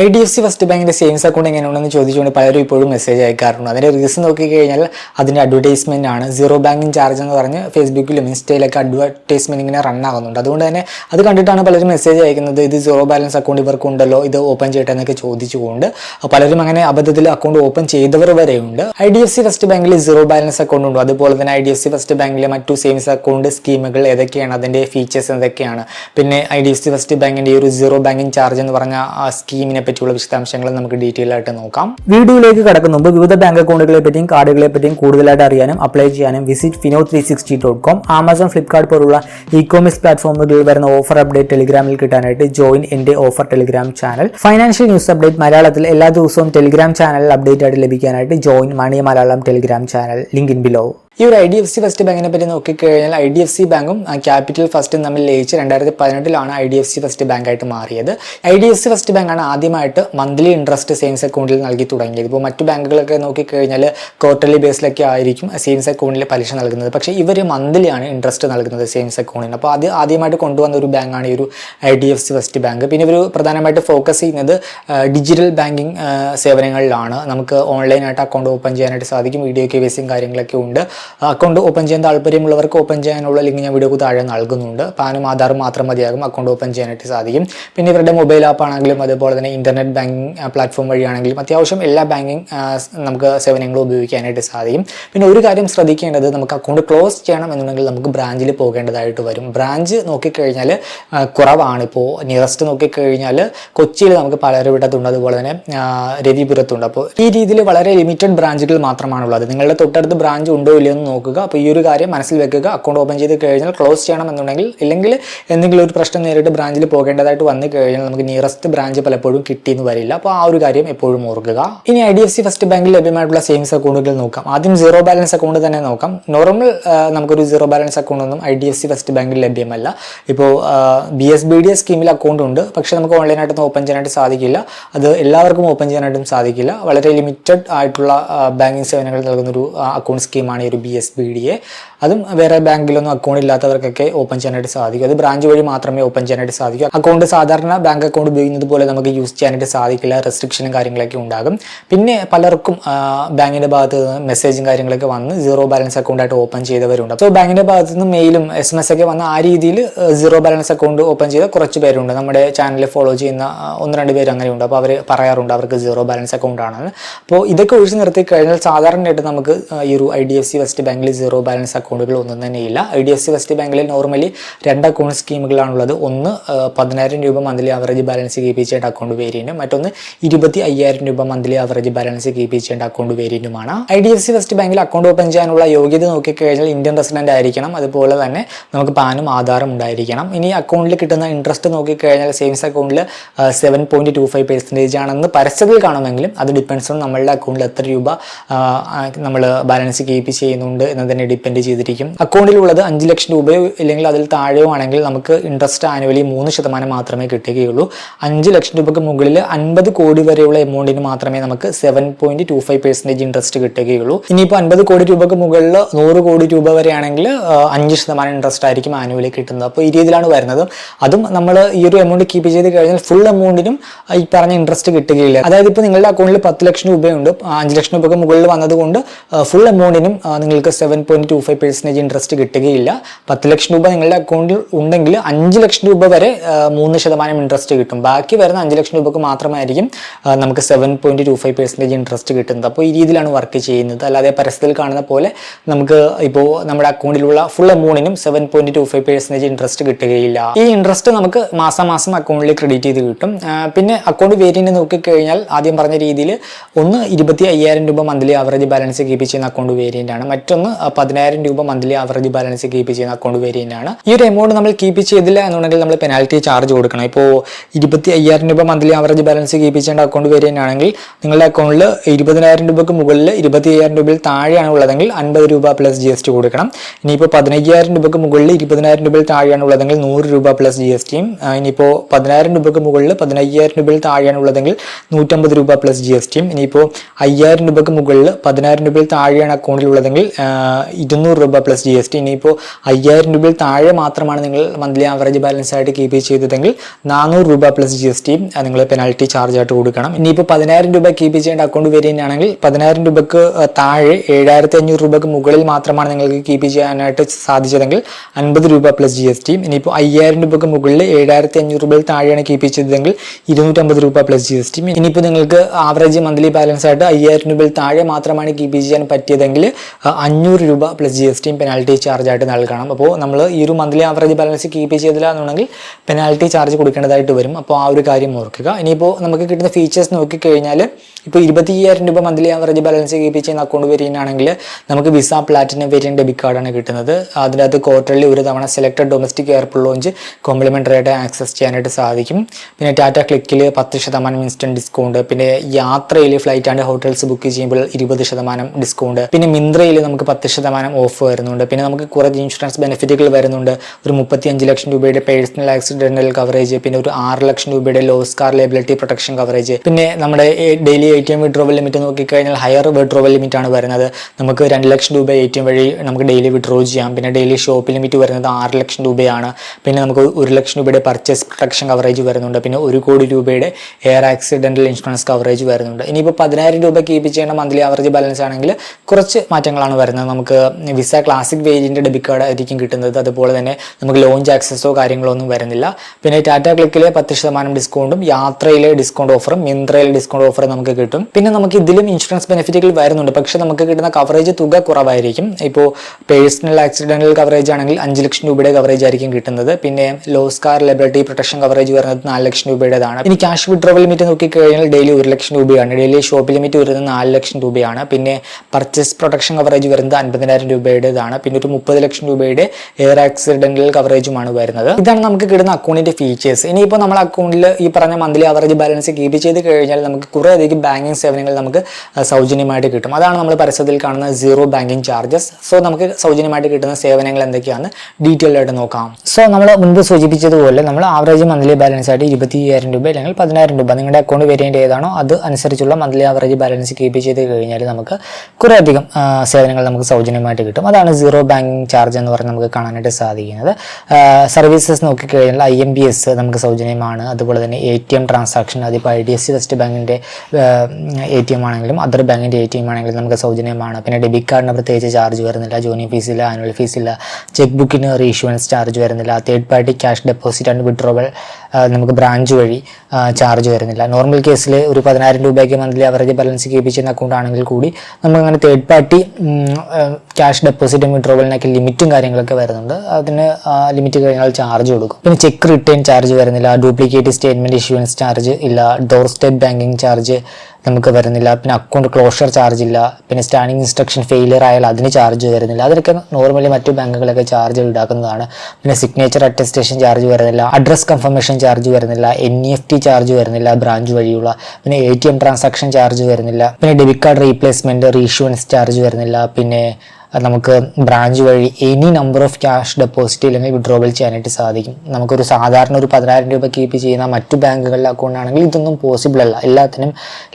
I D F C first ബാങ്കിന്റെ savings account എങ്ങനെയാണെന്ന് ചോദിച്ചുകൊണ്ട് പലരും ഇപ്പോഴും മെസ്സേജ് അയക്കാറുണ്ട്. അതിന്റെ റീസൺ നോക്കിക്കഴിഞ്ഞാൽ അതിന്റെ അഡ്വർടൈസ്മെന്റ് ആണ്. സീറോ ബാങ്കിങ് ചാർജ് എന്ന് പറഞ്ഞ് ഫേസ്ബുക്കിലും ഇൻസ്റ്റയിലൊക്കെ അഡ്വർടൈസ്മെന്റ് ഇങ്ങനെ റൺ അതുകൊണ്ട് തന്നെ അത് കണ്ടിട്ടാണ് പലരും മെസ്സേജ് അയക്കുന്നത്. ഇത് സീറോ ബാലൻസ് അക്കൗണ്ട് ഇവർക്കുണ്ടല്ലോ ഇത് ഓപ്പൺ ചെയ്യട്ടെ എന്നൊക്കെ ചോദിച്ചുകൊണ്ട് പലരും അങ്ങനെ അബദ്ധത്തിൽ അക്കൗണ്ട് ഓപ്പൺ ചെയ്തവർ വരെയുണ്ട്. I D F C first ബാങ്കിൽ സീറോ ബാലൻസ് അക്കൗണ്ട് ഉണ്ടോ. അതുപോലെ തന്നെ I D F C first ബാങ്കിലെ മറ്റു സേവിങ്സ് അക്കൗണ്ട് സ്കീമുകൾ ഏതൊക്കെയാണ് അതിന്റെ ഫീച്ചേഴ്സ് എന്തൊക്കെയാണ്? പിന്നെ I D F C first ബാങ്കിന്റെ ഈ ഒരു സീറോ ബാങ്കിങ് ചാർജ് എന്ന് പറഞ്ഞ ആ സ്കീമിനെ പറ്റിയുള്ള വിശദാംശങ്ങൾ നമുക്ക് ഡീറ്റെയിൽ ആയിട്ട് നോക്കാം. വീഡിയോയിലേക്ക് കടക്കുന്ന മുമ്പ് വിവിധ ബാങ്ക് അക്കൗണ്ടുകളെ പറ്റിയും കാർഡുകളെ പറ്റിയും കൂടുതലായിട്ട് അറിയാനും അപ്ലൈ ചെയ്യാനും visit Fino three sixty dot com Amazon Flipkart പോലുള്ള ഇ കോമേഴ്സ് പ്ലാറ്റ്ഫോമുകളിൽ വരുന്ന ഓഫർ അപ്ഡേറ്റ് ടെലിഗ്രാമിൽ കിട്ടാനായിട്ട് ജോയിൻ എന്റെ offer Telegram channel financial news update മലയാളത്തിൽ എല്ലാ ദിവസവും ടെലിഗ്രാം ചാനലിൽ അപ്ഡേറ്റ് ആയിട്ട് ലഭിക്കാനായിട്ട് join money Malayalam Telegram channel link in below ഈ ഒരു I D F C first ബാങ്കിനെ പറ്റി നോക്കിക്കഴിഞ്ഞാൽ ഐ ഡി എഫ് സി ബാങ്കും ക്യാപിറ്റൽ ഫസ്റ്റും തമ്മിൽ ലയിച്ച് രണ്ടായിരത്തി പതിനെട്ടിലാണ് I D F C first ബാങ്കായിട്ട് മാറിയത്. I D F C first ബാങ്കാണ് ആദ്യമായിട്ട് മന്ത്ലി ഇൻട്രസ്റ്റ് സേവിങ്സ് അക്കൗണ്ടിൽ നൽകി തുടങ്ങിയത്. ഇപ്പോൾ മറ്റു ബാങ്കുകളൊക്കെ നോക്കിക്കഴിഞ്ഞാൽ ക്വാർട്ടർലി ബേസിലൊക്കെ ആയിരിക്കും സേവിങ്സ് അക്കൗണ്ടിൽ പലിശ നൽകുന്നത്. പക്ഷേ ഇവർ മന്ത്ലിയാണ് ഇൻട്രസ്റ്റ് നൽകുന്നത് സേവിങ്സ് അക്കൗണ്ടിന് അപ്പോൾ അത് ആദ്യമായിട്ട് കൊണ്ടുവന്ന ഒരു ബാങ്കാണ് ഈ ഒരു I D F C first bank പിന്നെ ഇവർ പ്രധാനമായിട്ട് ഫോക്കസ് ചെയ്യുന്നത് ഡിജിറ്റൽ ബാങ്കിങ് സേവനങ്ങളിലാണ്. നമുക്ക് ഓൺലൈനായിട്ട് അക്കൗണ്ട് ഓപ്പൺ ചെയ്യാനായിട്ട് സാധിക്കും. വീഡിയോ കെ വൈസിയും കാര്യങ്ങളൊക്കെ ഉണ്ട്. അക്കൗണ്ട് ഓപ്പൺ ചെയ്യാൻ താല്പര്യമുള്ളവർക്ക് ഓപ്പൺ ചെയ്യാനുള്ള ലിങ്ക് ഞാൻ വീഡിയോക്ക് താഴെ നൽകുന്നുണ്ട്. പാനും ആധാറും മാത്രം മതിയാകും അക്കൗണ്ട് ഓപ്പൺ ചെയ്യാനായിട്ട് സാധിക്കും. പിന്നെ ഇവരുടെ മൊബൈൽ ആപ്പ് ആണെങ്കിലും അതുപോലെ തന്നെ ഇന്റർനെറ്റ് ബാങ്കിങ് പ്ലാറ്റ്ഫോം വഴിയാണെങ്കിലും അത്യാവശ്യം എല്ലാ ബാങ്കിങ് നമുക്ക് സേവനങ്ങളും ഉപയോഗിക്കാനായിട്ട് സാധിക്കും. പിന്നെ ഒരു കാര്യം ശ്രദ്ധിക്കേണ്ടത് നമുക്ക് അക്കൗണ്ട് ക്ലോസ് ചെയ്യണം എന്നുണ്ടെങ്കിൽ നമുക്ക് ബ്രാഞ്ചിൽ പോകേണ്ടതായിട്ട് വരും. ബ്രാഞ്ച് നോക്കിക്കഴിഞ്ഞാൽ കുറവാണ് ഇപ്പോൾ നിയറസ്റ്റ് നോക്കിക്കഴിഞ്ഞാൽ കൊച്ചിയിൽ നമുക്ക് പലരിടത്തുണ്ട് അതുപോലെ തന്നെ രവിപുരത്തുണ്ട്. അപ്പോൾ ഈ രീതിയിൽ വളരെ ലിമിറ്റഡ് ബ്രാഞ്ചുകൾ മാത്രമാണുള്ളത്. നിങ്ങളുടെ തൊട്ടടുത്ത് ബ്രാഞ്ച് ഉണ്ടോ ഇല്ലയോ എന്ന് നോക്കുക. അപ്പോൾ ഈ ഒരു കാര്യം മനസ്സിൽ വെക്കുക. അക്കൗണ്ട് ഓപ്പൺ ചെയ്ത് കഴിഞ്ഞാൽ ക്ലോസ് ചെയ്യണം എന്നുണ്ടെങ്കിൽ ഇല്ലെങ്കിൽ എന്തെങ്കിലും ഒരു പ്രശ്നം നേരിട്ട് ബ്രാഞ്ചിൽ പോകേണ്ടതായിട്ട് വന്നു കഴിഞ്ഞാൽ നമുക്ക് നിയറസ്റ്റ് ബ്രാഞ്ച് പലപ്പോഴും കിട്ടിയെന്ന് വരില്ല. അപ്പോൾ ആ ഒരു കാര്യം എപ്പോഴും ഓർക്കുക. ഇനി I D F C first ബാങ്കിൽ ലഭ്യമായിട്ടുള്ള സേവിങ്സ് അക്കൗണ്ടുകൾ നോക്കാം. ആദ്യം സീറോ ബാലൻസ് അക്കൗണ്ട് തന്നെ നോക്കാം. നോർമൽ നമുക്കൊരു സീറോ ബാലൻസ് അക്കൗണ്ട് ഒന്നും I D F C first ബാങ്കിൽ ലഭ്യമല്ല. ഇപ്പോൾ B S B D S സ്കീമിൽ അക്കൗണ്ട് ഉണ്ട്. പക്ഷേ നമുക്ക് ഓൺലൈനായിട്ടൊന്നും ഓപ്പൺ ചെയ്യാനായിട്ട് സാധിക്കില്ല. അത് എല്ലാവർക്കും ഓപ്പൺ ചെയ്യാനായിട്ടും സാധിക്കില്ല. വളരെ ലിമിറ്റഡ് ആയിട്ടുള്ള ബാങ്കിങ് സേവനങ്ങൾ നൽകുന്ന ഒരു അക്കൗണ്ട് സ്കീമാണ് ഈ ഒരു B S B D A. അതും വേറെ ബാങ്കിലൊന്നും അക്കൗണ്ട് ഇല്ലാത്തവർക്കൊക്കെ ഓപ്പൺ ചെയ്യാനായിട്ട് സാധിക്കും. അത് ബ്രാഞ്ച് വഴി മാത്രമേ ഓപ്പൺ ചെയ്യാനായിട്ട് സാധിക്കൂ. അക്കൗണ്ട് സാധാരണ ബാങ്ക് അക്കൗണ്ട് ഉപയോഗിക്കുന്നത് പോലെ നമുക്ക് യൂസ് ചെയ്യാനായിട്ട് സാധിക്കില്ല. റെസ്ട്രിക്ഷനും കാര്യങ്ങളൊക്കെ ഉണ്ടാകും. പിന്നെ പലർക്കും ബാങ്കിന്റെ ഭാഗത്ത് നിന്ന് മെസ്സേജും കാര്യങ്ങളൊക്കെ വന്ന് സീറോ ബാലൻസ് അക്കൗണ്ടായിട്ട് ഓപ്പൺ ചെയ്തവരുണ്ട്. സോ ബാങ്കിന്റെ ഭാഗത്ത് നിന്ന് മെയിലും എസ് എം എസ് ഒക്കെ വന്ന് ആ രീതിയിൽ സീറോ ബാലൻസ് അക്കൗണ്ട് ഓപ്പൺ ചെയ്ത കുറച്ച് പേരുണ്ട്. നമ്മുടെ ചാനലിൽ ഫോളോ ചെയ്യുന്ന ഒന്ന് രണ്ട് പേര് അങ്ങനെയുണ്ട്. അപ്പോൾ അവർ പറയാറുണ്ട് അവർക്ക് സീറോ ബാലൻസ് അക്കൗണ്ട് ആണെന്ന്. അപ്പോൾ ഇതൊക്കെ ഒഴിച്ച് നിർത്തി കഴിഞ്ഞാൽ സാധാരണയായിട്ട് നമുക്ക് ഈ ഒരു I D F C first ബാങ്കിൽ സീറോ ബാലൻസ് അക്കൗണ്ടുകൾ ഒന്നും തന്നെയില്ല I D F C first ബാങ്കിൽ നോർമലി രണ്ട് അക്കൗണ്ട് സ്കീമുകളാണുള്ളത്. ഒന്ന് പതിനായിരം രൂപ മന്ത്ലി ആവറേജ് ബാലൻസ് കീപ്പ് ചെയ്യേണ്ട അക്കൗണ്ട് വേരിയന്റും മറ്റൊന്ന് ഇരുപത്തി അയ്യായിരം രൂപ മന്ത്ലി ആവറേജ് ബാലൻസ് കീപ്പ് ചെയ്യേണ്ട account വേരിയന്റുമാണ് I D F C first ബാങ്കിൽ അക്കൗണ്ട് ഓപ്പൺ ചെയ്യാനുള്ള യോഗ്യത നോക്കിക്കഴിഞ്ഞാൽ ഇന്ത്യൻ റെസിഡന്റ് ആയിരിക്കണം. അതുപോലെ തന്നെ നമുക്ക് പാനും ആധാറും ഉണ്ടായിരിക്കണം. ഇനി അക്കൗണ്ടിൽ കിട്ടുന്ന ഇൻട്രസ്റ്റ് നോക്കിക്കഴിഞ്ഞാൽ സേവിങ്സ് അക്കൗണ്ടിൽ seven point two five percentage ആണെന്ന് പരസ്യത്തിൽ കാണുമെങ്കിലും അത് ഡിപ്പെൻസ് ഓൺ നമ്മളുടെ അക്കൗണ്ടിൽ എത്ര രൂപ നമ്മൾ ബാലൻസ് കീപ്പ് ചെയ്യുന്നുണ്ട് എന്നതിനെ ഡിപ്പെൻഡ് ചെയ്തിരിക്കും. അക്കൗണ്ടിലുള്ളത് അഞ്ച് ലക്ഷം രൂപയോ ഇല്ലെങ്കിൽ അതിൽ താഴെയോ ആണെങ്കിൽ നമുക്ക് ഇൻട്രസ്റ്റ് ആനുവലി മൂന്ന് ശതമാനം മാത്രമേ കിട്ടുകയുള്ളൂ. അഞ്ച് ലക്ഷം രൂപയ്ക്ക് മുകളിൽ അൻപത് കോടി വരെയുള്ള എമൗണ്ടിന് മാത്രമേ നമുക്ക് seven point two five percentage interest കിട്ടുകയുള്ളൂ. ഇനിയിപ്പോൾ അൻപത് കോടി രൂപയ്ക്ക് മുകളിൽ നൂറ് കോടി രൂപ വരെയാണെങ്കിൽ അഞ്ച് ശതമാനം ഇൻട്രസ്റ്റ് ആയിരിക്കും ആനുവലി കിട്ടുന്നത്. അപ്പോൾ ഈ രീതിയിലാണ് വരുന്നത്. അതും നമ്മൾ ഈ ഒരു എമൗണ്ട് കീപ്പ് ചെയ്ത് കഴിഞ്ഞാൽ ഫുൾ എമൗണ്ടിനും ഈ പറഞ്ഞ ഇൻട്രസ്റ്റ് കിട്ടുകയില്ല. അതായത് ഇപ്പോൾ നിങ്ങളുടെ അക്കൗണ്ടിൽ പത്ത് ലക്ഷം രൂപയുണ്ട്. അഞ്ച് ലക്ഷം രൂപയ്ക്ക് മുകളിൽ വന്നതുകൊണ്ട് ഫുൾ എമൗണ്ടിനും നിങ്ങൾക്ക് seven point two five percentage interest കിട്ടുകയില്ല. പത്ത് ലക്ഷം രൂപ നിങ്ങളുടെ അക്കൗണ്ടിൽ ഉണ്ടെങ്കിൽ അഞ്ച് ലക്ഷം രൂപ വരെ മൂന്ന് ശതമാനം ഇൻട്രസ്റ്റ് കിട്ടും. ബാക്കി വരുന്ന അഞ്ച് ലക്ഷം രൂപക്ക് മാത്രമായിരിക്കും നമുക്ക് seven point two five percentage interest കിട്ടുന്നത്. അപ്പോൾ ഈ രീതിയിലാണ് വർക്ക് ചെയ്യുന്നത്. അല്ലാതെ പരസ്യത്തിൽ കാണുന്ന പോലെ നമുക്ക് ഇപ്പോൾ നമ്മുടെ അക്കൗണ്ടിലുള്ള full എമൗണ്ടിനും seven point two five percentage interest കിട്ടുകയില്ല. ഈ ഇൻട്രസ്റ്റ് നമുക്ക് മാസം മാസം അക്കൗണ്ടിൽ ക്രെഡിറ്റ് ചെയ്ത് കിട്ടും. പിന്നെ അക്കൗണ്ട് വേരിയന്റ് നോക്കിക്കഴിഞ്ഞാൽ ആദ്യം പറഞ്ഞ രീതിയിൽ ഒന്ന് ഇരുപത്തി അയ്യായിരം രൂപ മന്ത്ലി ആവറേജ് ബാലൻസ് കീപ്പ് ചെയ്യുന്ന അക്കൗണ്ട് വേരിയന്റ് ആണ്. മറ്റൊന്ന് പതിനായിരം രൂപ മന്ത്ലി ആവറേജ് ബാലൻസ് കീപ്പ് ചെയ്യുന്ന അക്കൗണ്ട് വേരിയന്റ് ആണ്. ഈ ഒരു എമൗണ്ട് നമ്മൾ കീപ്പ് ചെയ്തില്ല എന്നുണ്ടെങ്കിൽ നമ്മൾ പെനാൽറ്റി ചാർജ് കൊടുക്കണം. ഇപ്പോൾ ഇരുപത്തി അയ്യായിരം രൂപ മന്ത്ലി ആവറേജ് ബാലൻസ് കീപ്പ് ചെയ്യേണ്ട അക്കൗണ്ട് വേരിയന്റ് ആണെങ്കിൽ നിങ്ങളുടെ അക്കൗണ്ടിൽ ഇരുപതിനായിരം രൂപയ്ക്ക് മുകളിൽ ഇരുപത്തി അയ്യായിരം രൂപയിൽ താഴെയാണ് ഉള്ളതെങ്കിൽ അൻപത് രൂപ പ്ലസ് ജി എസ് ടി കൊടുക്കണം. ഇനിയിപ്പോൾ പതിനയ്യായിരം രൂപയ്ക്ക് മുകളിൽ ഇരുപതിനായിരം രൂപയിൽ താഴെയാണ് ഉള്ളതെങ്കിൽ നൂറ് രൂപ പ്ലസ് ജി എസ് ടിയും ഇനിയിപ്പോൾ പതിനായിരം രൂപയ്ക്ക് മുകളിൽ പതിനയ്യായിരം രൂപയിൽ താഴെയാണ് ഉള്ളതെങ്കിൽ നൂറ്റമ്പത് രൂപ പ്ലസ് ജി എസ് ടിയും ഇനിയിപ്പോൾ അയ്യായിരം രൂപയ്ക്ക് മുകളിൽ പതിനായിരം രൂപയിൽ താഴെയാണ് അക്കൗണ്ടിൽ ഉള്ളതെങ്കിൽ ഇരുന്നൂറ് രൂപ പ്ലസ് ജി എസ് ടി ഇനിയിപ്പോൾ അയ്യായിരം രൂപയിൽ താഴെ മാത്രമാണ് നിങ്ങൾ മന്ത്ലി ആവറേജ് ബാലൻസ് ആയിട്ട് കീപ്പ് ചെയ്തതെങ്കിൽ നാനൂറ് രൂപ പ്ലസ് ജി എസ് ടി നിങ്ങൾ പെനാൽറ്റി ചാർജ് ആയിട്ട് കൊടുക്കണം. ഇനിയിപ്പോൾ പതിനായിരം രൂപ കീപ്പ് ചെയ്യേണ്ട അക്കൗണ്ട് വരികയാണെങ്കിൽ പതിനായിരം രൂപക്ക് താഴെ ഏഴായിരത്തി അഞ്ഞൂറ് രൂപക്ക് മുകളിൽ മാത്രമാണ് നിങ്ങൾക്ക് കീപ്പ് ചെയ്യാനായിട്ട് സാധിച്ചതെങ്കിൽ അൻപത് രൂപ പ്ലസ് ജി എസ് ടി ഇനിയിപ്പോൾ അയ്യായിരം രൂപക്ക് മുകളിൽ ഏഴായിരത്തി അഞ്ഞൂറ് രൂപയിൽ താഴെയാണ് കീപ്പ് ചെയ്തതെങ്കിൽ ഇരുന്നൂറ്റമ്പത് രൂപ പ്ലസ് ജി എസ് ടി ഇനിയിപ്പോൾ നിങ്ങൾക്ക് ആവറേജ് മന്ത്ലി ബാലൻസ് ആയിട്ട് അയ്യായിരം രൂപയിൽ താഴെ മാത്രമാണ് കീപ്പ് ചെയ്യാൻ പറ്റിയതെങ്കിൽ അഞ്ഞൂറ് രൂപ പ്ലസ് ജി എസ് ടിയും പെനാൽറ്റി ചാർജ് ആയിട്ട് നൽകണം. അപ്പോൾ നമ്മൾ ഈ ഒരു മന്ത്ലി ആവറേജ് ബാലൻസ് കീപ്പ് ചെയ്തില്ല എന്നുണ്ടെങ്കിൽ പെനാൽറ്റി ചാർജ് കൊടുക്കേണ്ടതായിട്ട് വരും. അപ്പോൾ ആ ഒരു കാര്യം ഓർക്കുക. ഇനിയിപ്പോൾ നമുക്ക് കിട്ടുന്ന ഫീച്ചേഴ്സ് നോക്കിക്കഴിഞ്ഞാൽ ഇപ്പോൾ ഇരുപത്തി അയ്യായിരം രൂപ മന്ത്ലി ആവറേജ് ബാലൻസ് കീപ്പ് ചെയ്യുന്ന അക്കൗണ്ട് വരികയാണെങ്കിൽ നമുക്ക് വിസ പ്ലാറ്റിനം വേരിയന്റ് ഡെബിറ്റ് കാർഡാണ് കിട്ടുന്നത്. അതിനകത്ത് ക്വാർട്ടർലി ഒരു തവണ selected domestic airport lounge complimentary ആയിട്ട് ആക്സസ് ചെയ്യാനായിട്ട് സാധിക്കും. പിന്നെ ടാറ്റ ക്ലിക്കിൽ പത്ത് ശതമാനം ഇൻസ്റ്റന്റ് ഡിസ്കൗണ്ട് പിന്നെ യാത്രയിൽ ഫ്ലൈറ്റ് ആൻഡ് ഹോട്ടൽസ് ബുക്ക് ചെയ്യുമ്പോൾ ഇരുപത് ശതമാനം ഡിസ്കൗണ്ട് പിന്നെ മിന്ത്രയിൽ നമുക്ക് പത്ത് ശതമാനം ഓഫ് വരുന്നുണ്ട്. പിന്നെ നമുക്ക് കുറച്ച് ഇൻഷുറൻസ് ബെനിഫിറ്റുകൾ വരുന്നുണ്ട്. ഒരു മുപ്പത്തി അഞ്ച് ലക്ഷം രൂപയുടെ പേഴ്സണൽ ആക്സിഡന്റൽ കവറേജ് പിന്നെ ഒരു ആറ് ലക്ഷം രൂപയുടെ loss car liability protection coverage പിന്നെ നമ്മുടെ daily A T M withdrawal limit നോക്കിക്കഴിഞ്ഞാൽ ഹയർ വിഡ്രോവൽ ലിമിറ്റ് ആണ് വരുന്നത്. നമുക്ക് രണ്ട് ലക്ഷം രൂപ എ ടി എം വഴി നമുക്ക് ഡെയിലി വിഡ്രോ ചെയ്യാം. പിന്നെ ഡെയിലി ഷോപ്പ് ലിമിറ്റ് വരുന്നത് ആറ് ലക്ഷം രൂപയാണ്. പിന്നെ നമുക്ക് ഒരു ലക്ഷം രൂപയുടെ പർച്ചേസ് പ്രൊട്ടക്ഷൻ കവറേജ് വരുന്നുണ്ട്. പിന്നെ ഒരു കോടി രൂപയുടെ എയർ ആക്സിഡന്റൽ ഇൻഷുറൻസ് കവറേജ് വരുന്നുണ്ട്. ഇനിയിപ്പോൾ പതിനായിരം രൂപ കീപ്പ് ചെയ്യേണ്ട മന്ത്ലി ആവറേജ് ബാലൻസ് ആണെങ്കിൽ കുറച്ച് മാറ്റങ്ങളാണ് വരുന്നത്. നമുക്ക് Visa classic variant debit card ആയിരിക്കും കിട്ടുന്നത്. അതുപോലെ തന്നെ നമുക്ക് ലോഞ്ച് ആക്സസോ കാര്യങ്ങളോ ഒന്നും വരുന്നില്ല. പിന്നെ ടാറ്റ ക്ലിക്കിലെ പത്ത് ശതമാനം ഡിസ്കൗണ്ടും യാത്രയിലെ ഡിസ്കൗണ്ട് ഓഫറും മിന്ത്രയിലെ ഡിസ്കൗണ്ട് ഓഫറും നമുക്ക് കിട്ടും. പിന്നെ നമുക്ക് ഇതിലും ഇൻഷുറൻസ് ബെനിഫിറ്റുകൾ വരുന്നുണ്ട്. പക്ഷെ നമുക്ക് കിട്ടുന്ന കവറേജ് തുക കുറവായിരിക്കും. ഇപ്പോൾ പേഴ്സണൽ ആക്സിഡന്റൽ കവറേജ് ആണെങ്കിൽ അഞ്ച് ലക്ഷം രൂപയുടെ കവറേജ് ആയിരിക്കും കിട്ടുന്നത്. പിന്നെ loss car liberty protection coverage വരുന്നത് നാല് ലക്ഷം രൂപയുടേതാണ്. ഇനി ക്യാഷ് വിഡ്രോവൽ ലിമിറ്റ് നോക്കി കഴിഞ്ഞാൽ ഡെയിലി ഒരു ലക്ഷം രൂപയാണ്. ഡെയിലി ഷോപ്പ് ലിമിറ്റ് വരുന്നത് നാല് ലക്ഷം രൂപയാണ്. പിന്നെ പർച്ചേസ് പ്രൊട്ടക്ഷൻ കവറേജ് വരുന്നത് അൻപതിനായിരം രൂപയുടേതാണ്. പിന്നെ ഒരു മുപ്പത് ലക്ഷം രൂപയുടെ എയർ ആക്സിഡന്റൽ കവറേജുമാണ് വരുന്നത്. ഇതാണ് നമുക്ക് കിട്ടുന്ന അക്കൗണ്ടിന്റെ ഫീച്ചേഴ്സ് ഇനിയിപ്പോൾ നമ്മൾ അക്കൗണ്ടിൽ ഈ പറഞ്ഞ മന്ത്ലി അവറേജ് ബാലൻസ് കീപ്പ് ചെയ്ത് കഴിഞ്ഞാൽ നമുക്ക് കുറേ അധികം ബാങ്കിങ് സേവനങ്ങൾ നമുക്ക് സൗജന്യമായിട്ട് കിട്ടും. അതാണ് നമ്മൾ പരസ്യത്തിൽ കാണുന്ന സീറോ ബാങ്കിങ് ചാർജസ് സോ നമുക്ക് സൗജന്യമായിട്ട് കിട്ടുന്ന സേവനങ്ങൾ എന്തൊക്കെയാണ്? ഡീറ്റെയിൽ ആയിട്ട് നോക്കാം. സോ നമ്മൾ മുൻപ് സൂചിപ്പിച്ചതുപോലെ നമ്മൾ ആവറേജ് മന്ത്ലി ബാലൻസ് ആയിട്ട് ഇരുപത്തി അയ്യായിരം രൂപ അല്ലെങ്കിൽ പതിനായിരം രൂപ നിങ്ങളുടെ അക്കൗണ്ട് വേരിയന്റ് ഏതാണോ അത് അനുസരിച്ചുള്ള മന്ത്ലി ആവറേജ് ബാലൻസ് കീപ്പ് ചെയ്ത് കഴിഞ്ഞാൽ നമുക്ക് കുറേ അധികം സേവനങ്ങൾ നമുക്ക് സൗജന്യമായിട്ട് കിട്ടും. അതാണ് സീറോ ബാങ്കിങ് ചാർജ് എന്ന് പറഞ്ഞ് നമുക്ക് കാണാനായിട്ട് സാധിക്കുന്നത്. സർവീസസ് നോക്കിക്കഴിഞ്ഞാൽ ഐ എം ബി എസ് നമുക്ക് സൗജന്യമാണ്. അതുപോലെ തന്നെ എ ടി എം ട്രാൻസാക്ഷൻ അതിപ്പോൾ I D S C west ബാങ്കിന്റെ എ ടി എം ആണെങ്കിലും അതർ ബാങ്കിന്റെ എ ടി എം ആണെങ്കിലും നമുക്ക് സൗജന്യമാണ് പിന്നെ ഡെബിറ്റ് കാർഡിന് പ്രത്യേകിച്ച് ചാർജ് വരുന്നില്ല ജോയിനിങ് ഫീസില്ല ആനുവൽ ഫീസില്ല ചെക്ക് ബുക്കിന് റീഇഷ്യൂവൻസ് ചാർജ് വരുന്നില്ല third party cash deposit and withdrawal നമുക്ക് ബ്രാഞ്ച് വഴി ചാർജ് വരുന്നില്ല. നോർമൽ കേസിൽ ഒരു പതിനായിരം രൂപയ്ക്ക് മന്ത്ലി അവറേജ് ബാലൻസ് കേൾപ്പിച്ചിരുന്ന അക്കൗണ്ട് ആണെങ്കിൽ കൂടി നമുക്കങ്ങനെ തേർഡ് പാർട്ടി ക്യാഷ് ഡെപ്പോസിറ്റും വിഡ്രോവലിനൊക്കെ ലിമിറ്റും കാര്യങ്ങളൊക്കെ വരുന്നുണ്ട്. അതിന് ലിമിറ്റ് കഴിഞ്ഞാൽ ചാർജ് കൊടുക്കും. പിന്നെ ചെക്ക് റിട്ടേൺ ചാർജ് വരുന്നില്ല. ഡ്യൂപ്ലിക്കേറ്റ് സ്റ്റേറ്റ്മെന്റ് ഇഷ്യൂവൻസ് ചാർജ് ഇല്ല. ഡോർ സ്റ്റെപ്പ് ബാങ്കിങ് ചാർജ് നമുക്ക് വരുന്നില്ല. പിന്നെ അക്കൗണ്ട് ക്ലോഷർ ചാർജ് ഇല്ല. പിന്നെ സ്റ്റാൻഡിങ് ഇൻസ്ട്രക്ഷൻ ഫെയിലിയർ ആയാൽ അതിന് ചാർജ് വരുന്നില്ല. അതൊക്കെ നോർമലി മറ്റു ബാങ്കുകളൊക്കെ ചാർജ് ഈടാക്കുന്നതാണ് പിന്നെ സിഗ്നേച്ചർ അറ്റസ്റ്റേഷൻ ചാർജ് വരുന്നില്ല. അഡ്രസ് കൺഫർമേഷൻ ചാർജ് വരുന്നില്ല. N E F T charge വരുന്നില്ല ബ്രാഞ്ച് വഴിയുള്ള. പിന്നെ A T M transaction charge വരുന്നില്ല. പിന്നെ debit card replacement reissuance charge വരുന്നില്ല. പിന്നെ നമുക്ക് ബ്രാഞ്ച് വഴി any number of cash deposit അല്ലെങ്കിൽ വിഡ്രോവൽ ചെയ്യാനായിട്ട് സാധിക്കും. നമുക്കൊരു സാധാരണ ഒരു പതിനായിരം രൂപ കീപ്പ് ചെയ്യുന്ന മറ്റു ബാങ്കുകളിലെ അക്കൗണ്ട് ആണെങ്കിൽ ഇതൊന്നും പോസിബിൾ അല്ല. എല്ലാത്തിനും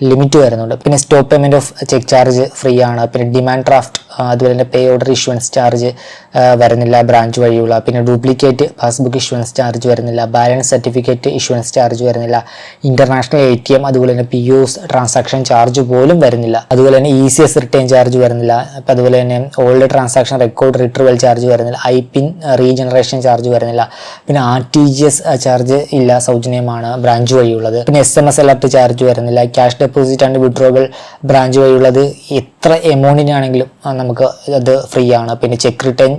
ലിമിറ്റ് വരുന്നുണ്ട്. പിന്നെ stop payment of cheque charge free ആണ്. പിന്നെ ഡിമാൻഡ് ഡ്രാഫ്റ്റ് അതുപോലെ തന്നെ പേ ഓർഡർ ഇഷ്യൂവൻസ് ചാർജ് വരുന്നില്ല ബ്രാഞ്ച് വഴിയുള്ള. പിന്നെ ഡ്യൂപ്ലിക്കേറ്റ് പാസ്ബുക്ക് ഇഷ്യൂവൻസ് ചാർജ് വരുന്നില്ല. ബാലൻസ് സർട്ടിഫിക്കറ്റ് ഇഷ്യൂവൻസ് ചാർജ് വരുന്നില്ല. ഇന്റർനാഷണൽ എ ടി എം അതുപോലെ തന്നെ പി യുസ് ട്രാൻസാക്ഷൻ ചാർജ് പോലും വരുന്നില്ല. അതുപോലെ തന്നെ E C S return charge വരുന്നില്ല. അതുപോലെ തന്നെ old transaction record retrieval charge വരുന്നില്ല. ഐ പിൻ റീജനറേഷൻ ചാർജ് വരുന്നില്ല. പിന്നെ R T G S charge ഇല്ല സൗജന്യമാണ് ബ്രാഞ്ച് വഴിയുള്ളത്. പിന്നെ S M S alert charge വരുന്നില്ല. Cash deposit and withdrawal branch വഴിയുള്ളത് എത്ര എമൗണ്ടിനാണെങ്കിലും നമുക്ക് അത് ഫ്രീ ആണ് പിന്നെ ചെക്ക് റിട്ടേൺ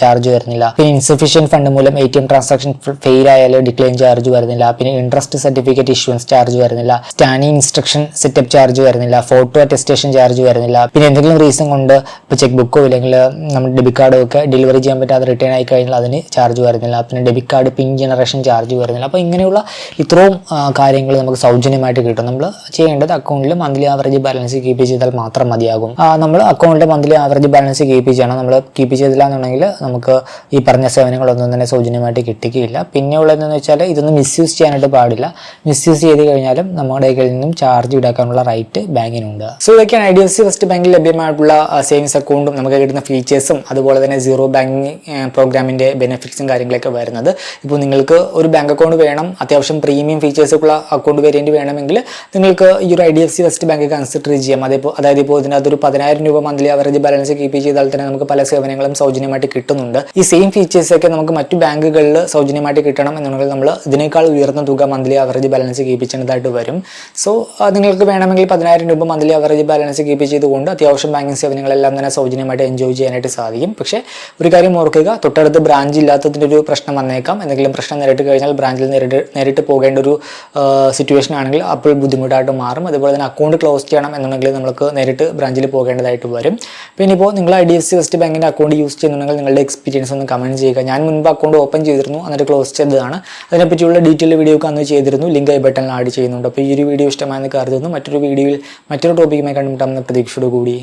ചാർജ് വരുന്നില്ല. പിന്നെ ഇൻസഫിഷ്യന്റ് ഫണ്ട് മൂലം A T M transaction fail ആയാലും ഡിക്ലൈൻ ചാർജ് വരുന്നില്ല. പിന്നെ ഇൻട്രസ്റ്റ് സർട്ടിഫിക്കറ്റ് ഇഷ്യൂൻസ് ചാർജ് വരുന്നില്ല. സ്റ്റാൻഡിങ് ഇൻസ്ട്രക്ഷൻ സെറ്റപ്പ് ചാർജ് വരുന്നില്ല. ഫോട്ടോ അറ്റസ്റ്റേഷൻ ചാർജ് വരുന്നില്ല. പിന്നെ എന്തെങ്കിലും റീസൺ കൊണ്ട് ഇപ്പോൾ ചെക്ക് ബുക്കോ അല്ലെങ്കിൽ നമ്മുടെ ഡെബിറ്റ് കാർഡോ ഒക്കെ ഡെലിവറി ചെയ്യാൻ പറ്റാതെ റിട്ടേൺ ആയി കഴിഞ്ഞാൽ അതിന് ചാർജ് വരുന്നില്ല. പിന്നെ debit card PIN generation charge വരുന്നില്ല. അപ്പോൾ ഇങ്ങനെയുള്ള ഇത്രയും കാര്യങ്ങൾ നമുക്ക് സൗജന്യമായിട്ട് കിട്ടും. നമ്മൾ ചെയ്യേണ്ടത് അക്കൗണ്ടിൽ മന്ത്ലി ആവറേജ് ബാലൻസ് കീപ്പ് ചെയ്താൽ മാത്രം മതിയാകും. നമ്മൾ അക്കൗണ്ടിലെ മന്ത്ലി ആവറേജ് ബാലൻസ് കീപ്പ് ചെയ്യണം. നമ്മൾ കീപ്പ് ചെയ്തില്ല എന്നുണ്ടെങ്കിൽ നമുക്ക് ഈ പറഞ്ഞ സേവനങ്ങളൊന്നും തന്നെ സൗജന്യമായിട്ട് കിട്ടുകയില്ല പിന്നെ ഉള്ളതെന്ന് വെച്ചാൽ ഇതൊന്നും മിസ്യൂസ് ചെയ്യാനായിട്ട് പാടില്ല. മിസ്യൂസ് ചെയ്ത് കഴിഞ്ഞാലും നമ്മുടെ കയ്യിൽ നിന്നും ചാർജ് ഈടാക്കാനുള്ള റൈറ്റ് ബാങ്കിനുണ്ട്. സോ ഇതൊക്കെയാണ് I D F C first ബാങ്കിൽ ലഭ്യമായിട്ടുള്ള സേവിങ്സ് അക്കൗണ്ടും നമുക്ക് കിട്ടുന്ന ഫീച്ചേഴ്സും അതുപോലെ തന്നെ സീറോ ബാങ്കിങ് പ്രോഗ്രാമിന്റെ ബെനിഫിറ്റ്സും കാര്യങ്ങളൊക്കെ വരുന്നത്. ഇപ്പോൾ നിങ്ങൾക്ക് ഒരു ബാങ്ക് അക്കൗണ്ട് വേണം അത്യാവശ്യം പ്രീമിയം ഫീച്ചേഴ്സൊക്കെയുള്ള അക്കൗണ്ട് വേരിയന്റ് വേണമെങ്കിൽ നിങ്ങൾക്ക് ഈ ഒരു I D F C first bank consider ചെയ്യാം. അതേപോലെ അതായത് ഇപ്പോൾ ഇതിനകത്ത് ഒരു പതിനായിരം രൂപ മന്ത്ലി അവറേജ് ബാലൻസ് കീപ്പ് ചെയ്താൽ തന്നെ നമുക്ക് പല സേവനങ്ങളും സൗജന്യമായിട്ട് കിട്ടുന്നുണ്ട്. ഈ സെയിം ഫീച്ചേഴ്സ് ഒക്കെ നമുക്ക് മറ്റു ബാങ്കുകളിൽ സൗജന്യമായിട്ട് കിട്ടണം എന്നുണ്ടെങ്കിൽ നമ്മൾ ഇതിനേക്കാൾ ഉയർന്ന തുക മന്ത്ലി അവറേജ് ബാലൻസ് കീപ്പ് ചെയ്യുന്നതായിട്ട് വരും. സോ നിങ്ങൾക്ക് വേണമെങ്കിൽ പതിനായിരം രൂപ മന്ത്ലി അവറേജ് ബാലൻസ് കീപ്പ് ചെയ്തുകൊണ്ട് അത്യാവശ്യം ബാങ്കിങ് സേവനങ്ങളെല്ലാം തന്നെ സൗജന്യമായിട്ട് എൻജോയ് ചെയ്യാനായിട്ട് സാധിക്കും. പക്ഷേ ഒരു കാര്യം ഓർക്കുക തൊട്ടടുത്ത് ബ്രാഞ്ച് ഇല്ലാത്തതിന്റെ ഒരു പ്രശ്നം വന്നേക്കാം. എന്തെങ്കിലും പ്രശ്നം നേരിട്ട് കഴിഞ്ഞാൽ ബ്രാഞ്ചിൽ നേരിട്ട് നേരിട്ട് പോകേണ്ട ഒരു സിറ്റുവേഷൻ ആണെങ്കിൽ അപ്പോൾ ബുദ്ധിമുട്ടായിട്ട് മാറും. അതുപോലെ തന്നെ അക്കൗണ്ട് ക്ലോസ് ചെയ്യണം എന്നുണ്ടെങ്കിൽ നമുക്ക് നേരിട്ട് ബ്രാഞ്ചിൽ പോകേണ്ടതായിട്ട് വരും. പിന്നെ ഇപ്പോൾ നിങ്ങൾ I D F C first ബാങ്കിന്റെ അക്കൗണ്ട് യൂസ് ചെയ്യുന്നുണ്ടെങ്കിൽ നിങ്ങളുടെ എക്സ്പീരിയൻസ് ഒന്ന് കമന്റ് ചെയ്യുക. ഞാൻ മുൻപ് അക്കൗണ്ട് ഓപ്പൺ ചെയ്തിരുന്നു എന്നിട്ട് ക്ലോസ് ചെയ്തതാണ്. അതിനെപ്പറ്റിയുള്ള ഡീറ്റെയിൽ വീഡിയോ ഒക്കെ അന്ന് ചെയ്തിരുന്നു. ലിങ്ക് ഐ ബട്ടണിൽ ആഡ് ചെയ്യുന്നുണ്ട്. അപ്പോൾ ഈ ഒരു വീഡിയോ ഇഷ്ടമായെന്ന് കരുതുന്നു. മറ്റൊരു വീഡിയോയിൽ മറ്റൊരു ടോപ്പിക്കുമായി കണ്ടുമുട്ടാമെന്ന പ്രതീക്ഷയോട് കൂടി